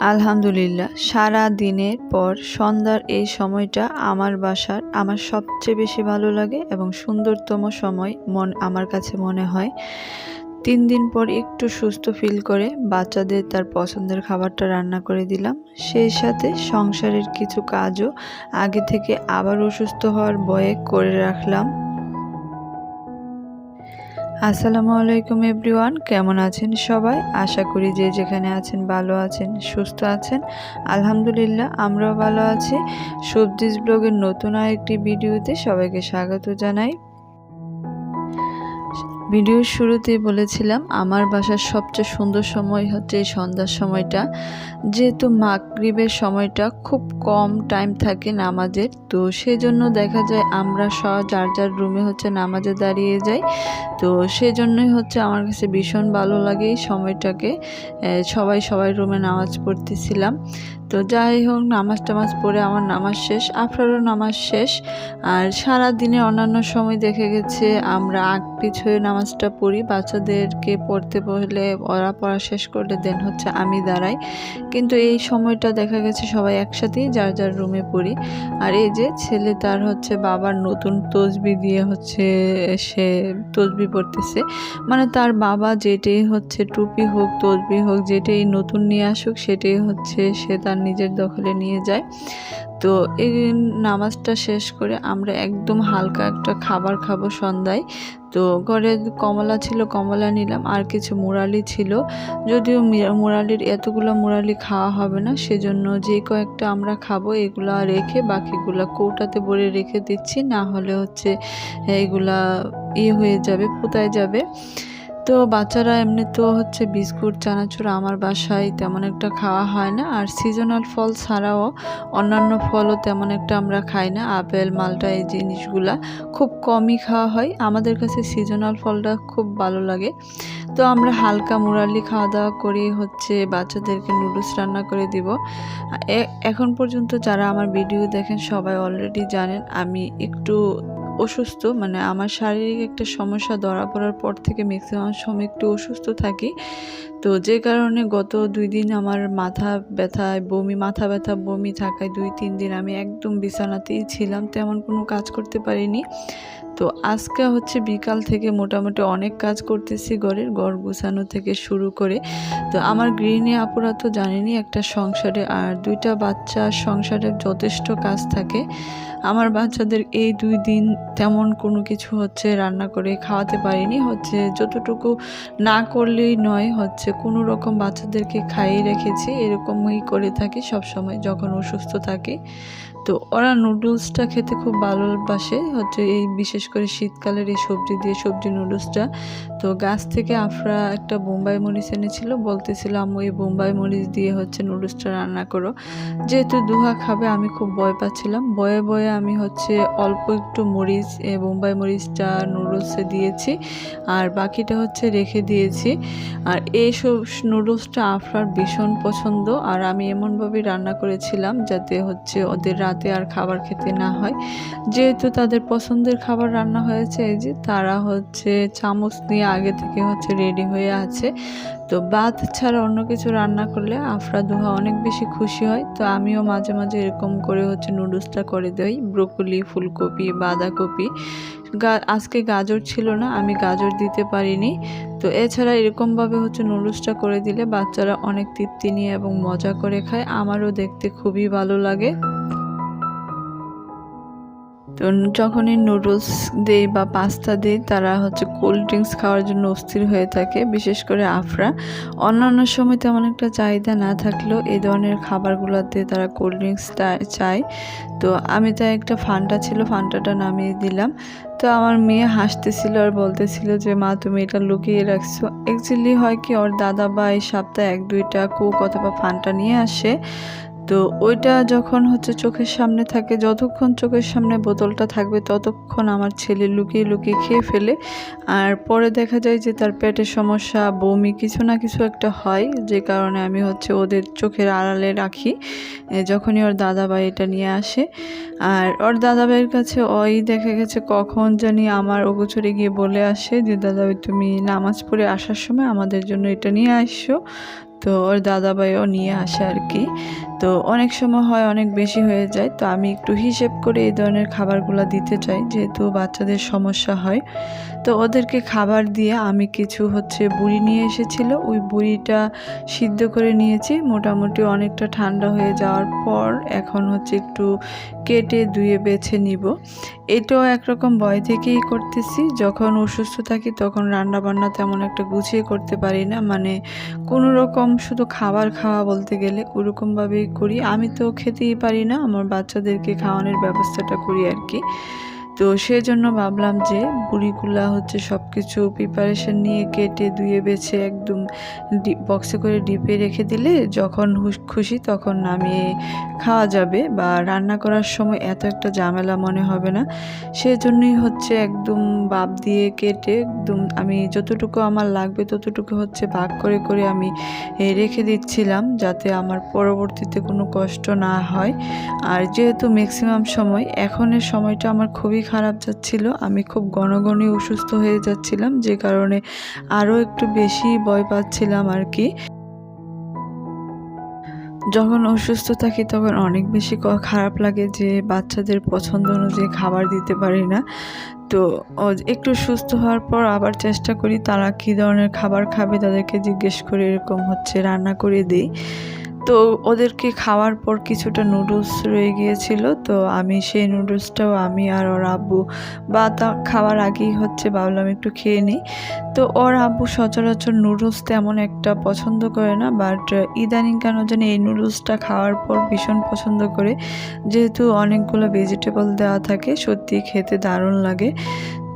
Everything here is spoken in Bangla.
আলহামদুলিল্লাহ, সারা দিনের পর সন্ধ্যার এই সময়টা আমার বাসার আমার সবচেয়ে বেশি ভালো লাগে এবং সুন্দরতম সময় মন আমার কাছে মনে হয়। তিন দিন পর একটু সুস্থ ফিল করে বাচ্চাদের তার পছন্দের খাবারটা রান্না করে দিলাম। সেই সাথে সংসারের কিছু কাজও আগে থেকে আবার অসুস্থ হওয়ার বয়ে করে রাখলাম। আসসালামু আলাইকুম এভরিওয়ান, কেমন আছেন সবাই? আশা করি যে যেখানে আছেন ভালো আছেন, সুস্থ আছেন। আলহামদুলিল্লাহ, আমরাও ভালো আছি। সবজিজ ব্লগের নতুন আরেকটি ভিডিওতে সবাইকে স্বাগত জানাই। ভিডিওর শুরুতেই বলেছিলাম, আমার বাসার সবচেয়ে সুন্দর সময় হচ্ছে এই সন্ধ্যার সময়টা। যেহেতু মাগরিবের সময়টা খুব কম টাইম থাকে নামাজের, তো সেজন্য দেখা যায় আমরা সব যার যার রুমে হচ্ছে নামাজে দাঁড়িয়ে যাই। তো সেজন্যই হচ্ছে আমার কাছে ভীষণ ভালো লাগে এই সময়টাকে। সবাই সবাই রুমে নামাজ পড়তেছিলাম। তো যাই হোক, নামাজ টামাজ পড়ে আমার নামাজ শেষ, আফরারও নামাজ শেষ। আর সারা দিনে অন্যান্য সময় দেখে গেছে, আমরা আগ পিছ হয়ে নামাজটা পড়ি। বাচ্চাদেরকে পড়তে বললে ওরা পড়া শেষ করলে দেন হচ্ছে আমি দাঁড়াই। কিন্তু এই সময়টা দেখা গেছে সবাই একসাথেই যার যার রুমে পড়ি। আর এই যে ছেলে তার হচ্ছে বাবার নতুন তসবি দিয়ে হচ্ছে সে তসবি পড়তেছে। মানে তার বাবা যেটাই হচ্ছে টুপি হোক, তসবি হোক, যেটাই নতুন নিয়ে আসুক, সেটাই হচ্ছে সে তার নিজের দখলে নিয়ে যায়। তো এই নামাজটা শেষ করে আমরা একদম হালকা একটা খাবার খাব সন্ধ্যায়। তো ঘরে কমলা ছিল, কমলা নিলাম, আর কিছু মুরালি ছিল। যদিও মুরালির এতগুলো মুরালি খাওয়া হবে না, সেজন্য যে কয়েকটা আমরা খাব এগুলা রেখে বাকিগুলা কৌটাতে ভরে রেখে দিচ্ছি, না হলে হচ্ছে এগুলা ইয়ে হয়ে যাবে, পোতায় যাবে। তো বাচ্চারা এমনি তো হচ্ছে বিস্কুট, চানাচুর আমার বাসায় তেমন একটা খাওয়া হয় না। আর সিজনাল ফল ছাড়াও অন্যান্য ফলও তেমন একটা আমরা খাই না। আপেল, মালটা এই জিনিসগুলা খুব কমই খাওয়া হয়। আমাদের কাছে সিজনাল ফলটা খুব ভালো লাগে। তো আমরা হালকা মুরালি খাওয়া দাওয়া করি, হচ্ছে বাচ্চাদেরকে নুডলস রান্না করে দিব। এখন পর্যন্ত যারা আমার ভিডিও দেখেন সবাই অলরেডি জানেন, আমি একটু অসুস্থ মানে আমার শারীরিক একটা সমস্যা ধরা পড়ার পর থেকে ম্যাক্সিমাম সময় একটু অসুস্থ থাকি। তো যে কারণে গত দুই দিন আমার মাথা ব্যথায় বমি, মাথা ব্যথা, বমি থাকায় দুই, তিন দিন আমি একদম বিছানাতেই ছিলাম, তেমন কোনো কাজ করতে পারিনি। তো আজকে হচ্ছে বিকাল থেকে মোটামুটি অনেক কাজ করতেছি ঘরের, ঘর গুছানো থেকে শুরু করে। তো আমার গৃহিণী আপুরা তো জানেনি একটা সংসারে, আর দুইটা বাচ্চা সংসারে যথেষ্ট কাজ থাকে। আমার বাচ্চাদের এই দুই দিন তেমন কোনো কিছু হচ্ছে রান্না করে খাওয়াতে পারিনি। হচ্ছে যতটুকু না করলেই নয়, হচ্ছে কোনো রকম বাচ্চাদেরকে খাইয়ে রেখেছি, এরকমই করে থাকি সব সময় যখন অসুস্থ থাকি। তো ওরা নুডলসটা খেতে খুব ভালোবাসে, হচ্ছে এই বিশেষ করে শীতকালের এই সবজি দিয়ে সবজি নুডলসটা। তো গাছ থেকে আফরা একটা বোম্বাই মরিচ এনেছিল, বলতেছিল বলতেছিলাম ওই বোম্বাই মরিচ দিয়ে হচ্ছে নুডলসটা রান্না করো। যেহেতু দুহা খাবে, আমি খুব ভয় পাচ্ছিলাম। বয়ে বয়ে আমি হচ্ছে অল্প একটু মরিচ বোম্বাই মরিচটা নুডলসে দিয়েছি। আর বাকিটা হচ্ছে রেখে দিয়েছি। আর এই নুডলসটা আফরার ভীষণ পছন্দ। আর আমি এমনভাবেই রান্না করেছিলাম যাতে হচ্ছে ওদের রাতে আর খাবার খেতে না হয়। যেহেতু তাদের পছন্দের খাবার রান্না হয়েছে, এই যে তারা হচ্ছে চামচ নিয়ে আগে থেকে হচ্ছে রেডি হয়ে আছে। তো ভাত ছাড়া অন্য কিছু রান্না করলে আফরা দোহা অনেক বেশি খুশি হয়। তো আমিও মাঝে মাঝে এরকম করে হচ্ছে নুডলসটা করে দেই, ব্রোকলি, ফুলকপি, বাঁধাকপি। আজকে গাজর ছিল না, আমি গাজর দিতে পারিনি। তো এছাড়া এরকমভাবে হচ্ছে নুডলসটা করে দিলে বাচ্চারা অনেক তৃপ্তি নিয়ে এবং মজা করে খায়। আমারও দেখতে খুবই ভালো লাগে। তো যখনই নুডলস দেই বা পাস্তা দিই, তারা হচ্ছে কোল্ড ড্রিঙ্কস খাওয়ার জন্য অস্থির হয়ে থাকে, বিশেষ করে আফরা। অন্যান্য সময় তেমন একটা চাহিদা না থাকলেও এই ধরনের খাবারগুলোতে তারা কোল্ড ড্রিঙ্কসটা চায়। তো আমি তাই একটা ফান্টা ছিল ফান্টাটা নামিয়ে দিলাম। তো আমার মেয়ে হাসতেছিল আর বলতেছিল যে, মা, তুমি এটা লুকিয়ে রাখছো। অ্যাকচুয়ালি হয় কি, ওর দাদা বা এই সপ্তাহে এক দুইটা কোক অথবা ফান্টা নিয়ে আসে। তো ওইটা যখন হচ্ছে চোখের সামনে থাকে, যতক্ষণ চোখের সামনে বোতলটা থাকবে, ততক্ষণ আমার ছেলে লুকিয়ে লুকিয়ে খেয়ে ফেলে। আর পরে দেখা যায় যে তার পেটের সমস্যা, বমি কিছু না কিছু একটা হয়, যে কারণে আমি হচ্ছে ওদের চোখের আড়ালে রাখি যখনই ওর দাদাভাই এটা নিয়ে আসে। আর ওর দাদাভাইয়ের কাছে ওই দেখা গেছে কখন জানি আমার ওগোছরে গিয়ে বলে আসে যে, দাদাভাই, তুমি নামাজ পড়ে আসার সময় আমাদের জন্য এটা নিয়ে আসছো তো ওর দাদাভাইও নিয়ে আসে আর কি। তো অনেক সময় হয়, অনেক বেশি হয়ে যায়। তো আমি একটু হিসেব করে এই ধরনের খাবারগুলো দিতে চাই, যেহেতু বাচ্চাদের সমস্যা হয়। তো ওদেরকে খাবার দিয়ে আমি কিছু হচ্ছে বুড়ি নিয়ে এসেছিল। ওই বুড়িটা সিদ্ধ করে নিয়েছি। মোটামুটি অনেকটা ঠান্ডা হয়ে যাওয়ার পর এখন হচ্ছে একটু কেটে ধুয়ে বেছে নিব। এটাও একরকম ভয় থেকেই করতেছি। যখন অসুস্থ থাকি তখন রান্না বান্না তেমন একটা গুছিয়ে করতে পারি না। মানে কোনো রকম শুধু খাবার খাওয়া বলতে গেলে ওরকমভাবেই করি। আমি তো খেতেই পারি না। আমার বাচ্চাদেরকে খাওয়ানোর ব্যবস্থাটা করি আর কি। তো সেজন্য ভাবলাম যে বুড়িগুলা হচ্ছে সব কিছু প্রিপারেশন নিয়ে কেটে ধুয়ে বেছে একদম বক্সে করে ডিপে রেখে দিলে যখন খুশি তখন নামিয়ে খাওয়া যাবে বা রান্না করার সময় এত একটা ঝামেলা মনে হবে না। সেজন্যই হচ্ছে একদম বাপ দিয়ে কেটে একদম আমি যতটুকু আমার লাগবে ততটুকু হচ্ছে ভাগ করে করে আমি রেখে দিচ্ছিলাম যাতে আমার পরবর্তীতে কোনো কষ্ট না হয়। আর যেহেতু ম্যাক্সিমাম সময়, এখনের সময়টা আমার খুবই খারাপ যাচ্ছিল। আমি খুব ঘন ঘনই অসুস্থ হয়ে যাচ্ছিলাম, যে কারণে আরও একটু বেশি ভয় পাচ্ছিলাম আর কি। যখন অসুস্থ থাকি তখন অনেক বেশি খারাপ লাগে যে বাচ্চাদের পছন্দ অনুযায়ী খাবার দিতে পারি না। তো একটু সুস্থ হওয়ার পর আবার চেষ্টা করি তারা কী ধরনের খাবার খাবে তাদেরকে জিজ্ঞেস করে এরকম হচ্ছে, রান্না করে দিই। তো ওদেরকে খাওয়ার পর কিছুটা নুডলস রয়ে গিয়েছিল, তো আমি সেই নুডলসটাও আমি আর ওর আব্বু বা তা খাওয়ার আগেই হচ্ছে ভাবলাম একটু খেয়ে নিই। তো ওর আব্বু সচরাচর নুডলস তেমন একটা পছন্দ করে না বাট ইদানিং কেন জানি এই নুডলসটা খাওয়ার পর ভীষণ পছন্দ করে। যেহেতু অনেকগুলো ভেজিটেবল দেওয়া থাকে সত্যি খেতে দারুণ লাগে।